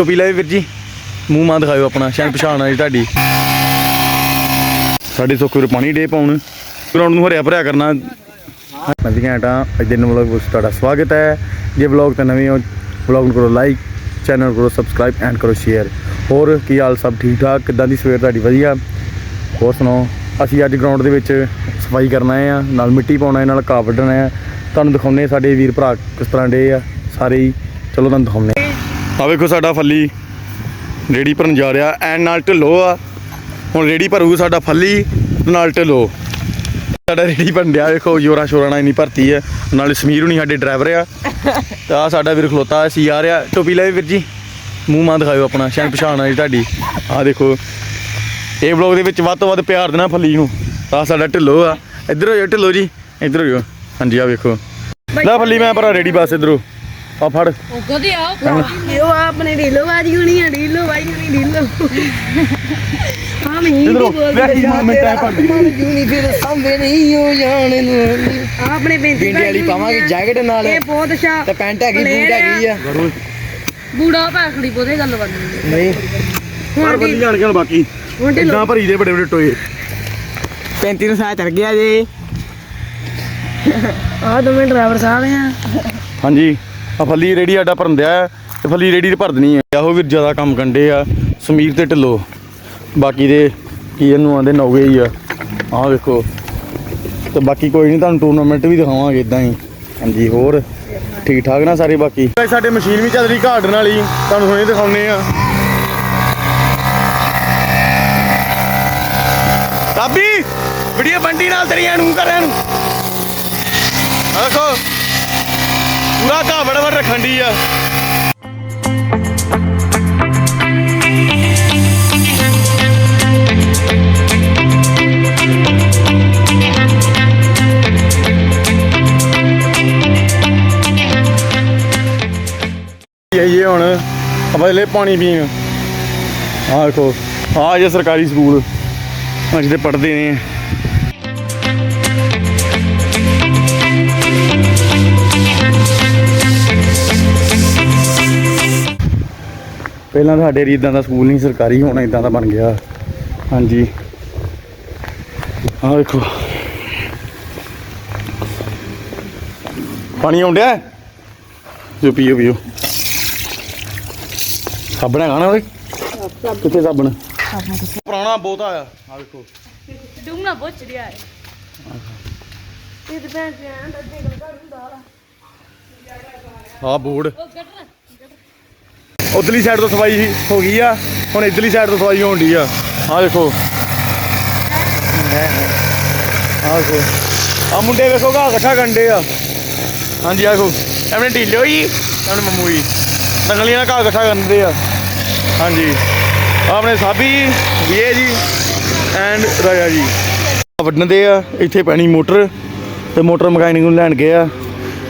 ਟੋਪੀ ਲਾਏ ਵੀਰ ਜੀ? ਮੂੰਹ ਮਾਂ ਦਿਖਾਇਓ ਆਪਣਾ, ਸ਼ਾਇਦ ਪਛਾਣ ਆਈ ਤੁਹਾਡੀ। ਸਾਡੇ ਸੁੱਕੇ ਪਾਣੀ ਡੇ ਪਾਉਣ। ਗਰਾਊਂਡ ਨੂੰ ਹਰਿਆ ਭਰਿਆ ਕਰਨਾ। ਹਾਂਜੀ ਘੰਟਾ ਅੱਜ ਦੇ ਨੂੰ ਵਲੌਗ ਵਿੱਚ ਤੁਹਾਡਾ ਸਵਾਗਤ ਹੈ। ਜੇ ਵਲੌਗ ਤੇ ਨਵੇਂ ਹੋ ਵਲੌਗ ਨੂੰ ਕਰੋ ਲਾਈਕ ਚੈਨਲ ਕਰੋ ਸਬਸਕ੍ਰਾਈਬ ਐਂਡ ਕਰੋ ਸ਼ੇਅਰ ਹੋਰ ਕੀ ਹਾਲ ਸਭ ਠੀਕ ਠਾਕ? ਕਿੱਦਾਂ ਦੀ ਸਵੇਰ ਤੁਹਾਡੀ? ਵਧੀਆ। ਹੋਰ ਸੁਣਾਓ? ਅਸੀਂ ਅੱਜ ਗਰਾਊਂਡ ਦੇ ਵਿੱਚ ਸਫ਼ਾਈ ਕਰਨ ਆਏ ਆ ਨਾਲ ਮਿੱਟੀ ਪਾਉਣਾ ਹੈ ਨਾਲ ਘਾਹ ਵੱਢਣਾ ਹੈ। ਤੁਹਾਨੂੰ ਦਿਖਾਉਂਦੇ ਸਾਡੇ ਵੀਰ ਭਰਾ ਕਿਸ ਤਰ੍ਹਾਂ ਡੇ ਆ, ਸਾਰੇ ਹੀ। ਚਲੋ ਤੁਹਾਨੂੰ ਦਿਖਾਉਂਦੇ ਆ ਵੇਖੋ ਸਾਡਾ ਫੱਲੀ। ਰੇੜੀ ਭਰਨ ਜਾ ਰਿਹਾ। ਐਨ ਨਾਲ ਢਿੱਲੋ ਆ। ਹੁਣ ਰੇੜੀ ਭਰੂ ਸਾਡਾ ਫੱਲੀ, ਨਾਲ ਢਿੱਲੋ। ਸਾਡਾ ਰੇੜੀ ਭਰਨ ਵੇਖੋ, ਜੋਰਾ ਸ਼ੋਰਾ ਨਾਲ ਇੰਨੀ ਭਰਤੀ ਹੈ ਨਾਲੇ ਸਮੀਰ ਹੁਣੀ ਸਾਡੇ ਡਰਾਈਵਰ ਆ। ਤੇ ਆ ਸਾਡਾ ਵੀਰ ਖਲੋਤਾ ਸੀ ਆ ਰਿਹਾ। ਟੋਪੀ ਲਾਏ ਵੀਰ ਜੀ। ਮੂੰਹ ਮਾਂ ਦਿਖਾਇਓ ਆਪਣਾ ਸ਼ਾਇਦ ਪਛਾਣ ਆ ਜੀ ਤੁਹਾਡੀ। ਆ ਦੇਖੋ। ਇਹ ਵਲੌਗ ਦੇ ਵਿੱਚ ਵੱਧ ਤੋਂ ਵੱਧ ਪਿਆਰ ਦੇਣਾ ਫੱਲੀ ਨੂੰ। ਆ ਸਾਡਾ ਢਿੱਲੋ ਆ। ਇੱਧਰ ਹੋ ਜਾਓ ਢਿੱਲੋ ਜੀ। ਇੱਧਰ ਹੋ ਜਾਓ ਹਾਂਜੀ ਆ ਵੇਖੋ। ਲੈ ਫੱਲੀ, ਮੈਂ ਭਰਾ ਰੇੜੀ ਬਸ ਇੱਧਰੋਂ। ਆ ਫੜ। ਉਹ ਕਦੇ ਆ ਇਹ ਉਹ ਆਪਣੇ ਢੀਲੋ ਵਾਜੀ ਹੋਣੀ ਆ ਢੀਲੋ ਵਾਜੀ ਹੋਣੀ ਢੀਲੋ। ਹਾਂ ਮੈਂ ਇੱਧਰੋਂ ਵੇਖ ਮੈਂ ਟਾਈਮ ਪੜ ਜੂਨੀ ਫਿਰ ਸੰਵੇ ਨਹੀਂ ਹੋ ਜਾਣ ਨੂੰ। ਆਪਣੇ ਬਿੰਡੇ ਵਾਲੀ ਪਾਵਾਂਗੇ ਜੈਕਟ ਨਾਲ। ਇਹ ਬਹੁਤ ਅੱਛਾ ਤੇ ਪੈਂਟ ਹੈਗੀ ਬੂਟ ਹੈਗੀ ਆ। ਬੂੜਾ ਭਾਖੜੀ ਬੋਦੇ ਗੱਲ ਬਣਨੀ ਨਹੀਂ। ਪਰ ਬੰਦੀ ਜਾਣ ਕੇ ਬਾਕੀ। ਇਦਾਂ ਭਰੀ ਦੇ ਬੜੇ ਬੜੇ ਟੋਏ। 35 ਨੂੰ ਸਾਹ ਚੜ ਗਿਆ ਜੀ। ਆ ਦੋਵੇਂ ਡਰਾਈਵਰ ਸਾਹਿਬ ਆ। ਹਾਂਜੀ। ਆ ਫੱਲੀ ਰੇੜੀ ਸਾਡਾ ਭਰਨ ਦਿਆ ਹੈ ਤੇ ਫੱਲੀ ਰੇੜੀ ਤੇ ਭਰ ਦੇਣੀ ਹੈ। ਆਹੋ ਵੀਰ ਜ਼ਿਆਦਾ ਕੰਮ ਕੰਡੇ ਆ ਸਮੀਰ ਤੇ ਢਿੱਲੋ। ਬਾਕੀ ਦੇ ਕੀ ਇਹਨੂੰ ਆਂਦੇ ਨੌਗੇ ਹੀ ਆ। ਆਹ ਵੇਖੋ। ਤੇ ਬਾਕੀ ਕੋਈ ਨਹੀਂ ਤੁਹਾਨੂੰ ਟੂਰਨਾਮੈਂਟ ਵੀ ਦਿਖਾਵਾਂਗੇ ਇਦਾਂ ਹੀ। ਹਾਂਜੀ ਹੋਰ? ਠੀਕ ਠਾਕ ਨਾ ਸਾਰੇ ਬਾਕੀ? ਸਾਡੇ ਮਸ਼ੀਨ ਵੀ ਚੱਲ ਰਹੀ ਘਾੜਨ ਵਾਲੀ। ਤੁਹਾਨੂੰ ਹੁਣੇ ਦਿਖਾਉਨੇ ਆ ਕਾਬੀ ਵੀਡੀਓ ਬੰਡੀ ਨਾਲ ਤੇਰੀਆਂ ਨੂੰ ਕਰਾਂ ਨੂੰ ਆਹ ਦੇਖੋ। ਪੂਰਾ ਘਾਹ ਵੜ ਰੱਖਣ ਦੀ ਆ। ਇਹ ਹੁਣ, ਆਪਾਂ ਲੈ ਪਾਣੀ ਪੀਣ। ਆਹ ਦੇਖੋ, ਆਹ ਜੇ ਸਰਕਾਰੀ ਸਕੂਲ, ਅੱਜ ਦੇ ਪੜ੍ਹਦੇ ਨੇ। ਪਹਿਲਾਂ ਸਾਡੇ ਇਦਾਂ ਦਾ ਸਕੂਲ ਨਹੀਂ ਸਰਕਾਰੀ ਹੁਣ ਇਦਾਂ ਦਾ ਬਣ ਗਿਆ। ਹਾਂਜੀ। ਆਹ ਦੇਖੋ। ਪਾਣੀ ਆਉਂਦਿਆ ਜੋ ਪੀਓ ਪੀਓ। ਸਾਬਣ ਹੈਗਾ ਨਾ ਓਏ ਕਿੱਥੇ ਸਾਬਣ? ਪੁਰਾਣਾ ਬਹੁਤ ਆਇਆ। ਆ ਦੇਖੋ। ਡੂੰਗਣਾ ਬੁੱਚ ਰਿਹਾ ਹੈ। ਇਹ ਤਾਂ ਭੈਣ ਜੀ ਆਂ ਗੱਲ ਕਰ ਹੁੰਦਾ ਆ ਬੋਰਡ। ਉਧਰਲੀ ਸਾਈਡ ਤੋਂ ਸਫ਼ਾਈ ਹੋ ਗਈ ਆ, ਹੁਣ ਇਧਰਲੀ ਸਾਈਡ ਤੋਂ ਸਫ਼ਾਈ ਹੋਣ ਦੀ ਆ। ਆ ਦੇਖੋ। ਆ ਦੇਖੋ। ਆ ਮੁੰਡੇ ਵੇਖੋ ਘਾਹ ਇਕੱਠਾ ਕੰਡੇ ਆ। ਹਾਂਜੀ ਆ ਦੇਖੋ। ਐਵੇਂ ਢੀਲੇ ਹੋਈ, ਐਵੇਂ ਮੰਮੂ ਜੀ ਨਗਲੀਆਂ ਨਾਲ ਘਾਹ ਇਕੱਠਾ ਕਰਦੇ ਆ। ਹਾਂਜੀ। ਆਪਣੇ ਸਾਬੀ, ਵੀਏ ਜੀ ਐਂਡ ਰਾਜਾ ਜੀ। ਵੱਢਣ ਦੇ ਆ, ਇੱਥੇ ਪੈਣੀ ਮੋਟਰ। ਤੇ ਮੋਟਰ ਮਕੈਨਿਕ ਨੂੰ ਲੈਣ ਗਏ ਆ।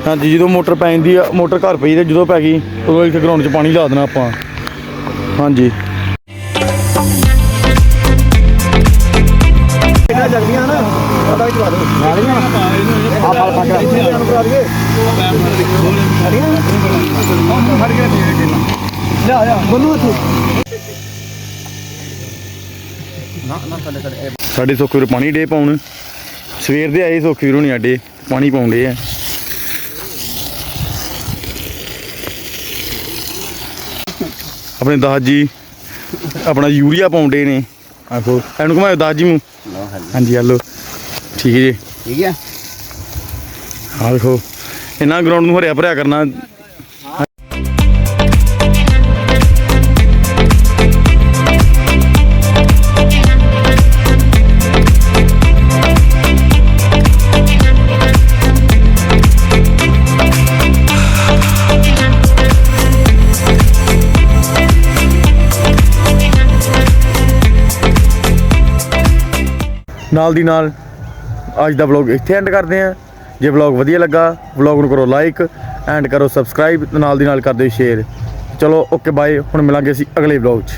ਹਾਂਜੀ ਜਦੋਂ ਮੋਟਰ ਪੈ ਜਾਂਦੀ ਆ ਮੋਟਰ ਘਰ ਪਈ ਤੇ ਜਦੋਂ ਪੈ ਗਈ ਉਦੋਂ ਇੱਥੇ ਗਰਾਊਂਡ 'ਚ ਪਾਣੀ ਲਾ ਦੇਣਾ ਆਪਾਂ। ਹਾਂਜੀ। ਕਿੰਨਾ ਜਲਦੀਆਂ ਨਾ? ਪਤਾ ਹੀ ਦਵਾ ਦੋ ਨਾਲੀਆਂ ਆ ਫਲ ਪਾ ਕੇ ਲਿਆ ਲਿਆ। ਬੰਨੂ ਇੱਥੇ। ਸਾਡੇ ਸੁੱਖ ਵੀਰ ਪਾਣੀ ਡੇ ਪਾਉਣ। ਸਵੇਰ ਦੇ ਆਏ ਸੁੱਖ ਵੀਰ ਹੋਣੀ ਆਡੇ ਪਾਣੀ ਪਾਉਂਦੇ ਆ। ਆਪਣੇ ਦਾਸ ਜੀ ਆਪਣਾ ਯੂਰੀਆ ਪਾਉਂਦੇ ਨੇ। ਆਖੋ ਇਹਨੂੰ ਘੁਮਾਓ ਦਾਸ ਜੀ ਨੂੰ ਹਾਂਜੀ ਹਲੋ। ਠੀਕ ਹੈ ਜੀ। ਠੀਕ ਆ ਆਹ ਦੇਖੋ ਇਹਨਾਂ ਗਰਾਊਂਡ ਨੂੰ ਹਰਿਆ ਭਰਿਆ ਕਰਨਾ ਨਾਲ ਦੀ ਨਾਲ ਅੱਜ ਦਾ ਵਲੌਗ ਇੱਥੇ ਐਂਡ ਕਰਦੇ ਆਂ ਜੇ ਵਲੌਗ ਵਧੀਆ ਲੱਗਾ ਵਲੌਗ ਨੂੰ ਕਰੋ ਲਾਈਕ ਐਂਡ ਕਰੋ ਸਬਸਕ੍ਰਾਈਬ ਨਾਲ ਦੀ ਨਾਲ ਕਰ ਦਿਓ ਸ਼ੇਅਰ ਚਲੋ ਓਕੇ ਬਾਏ ਹੁਣ ਮਿਲਾਂਗੇ ਅਸੀਂ ਅਗਲੇ ਵਲੌਗ 'ਚ।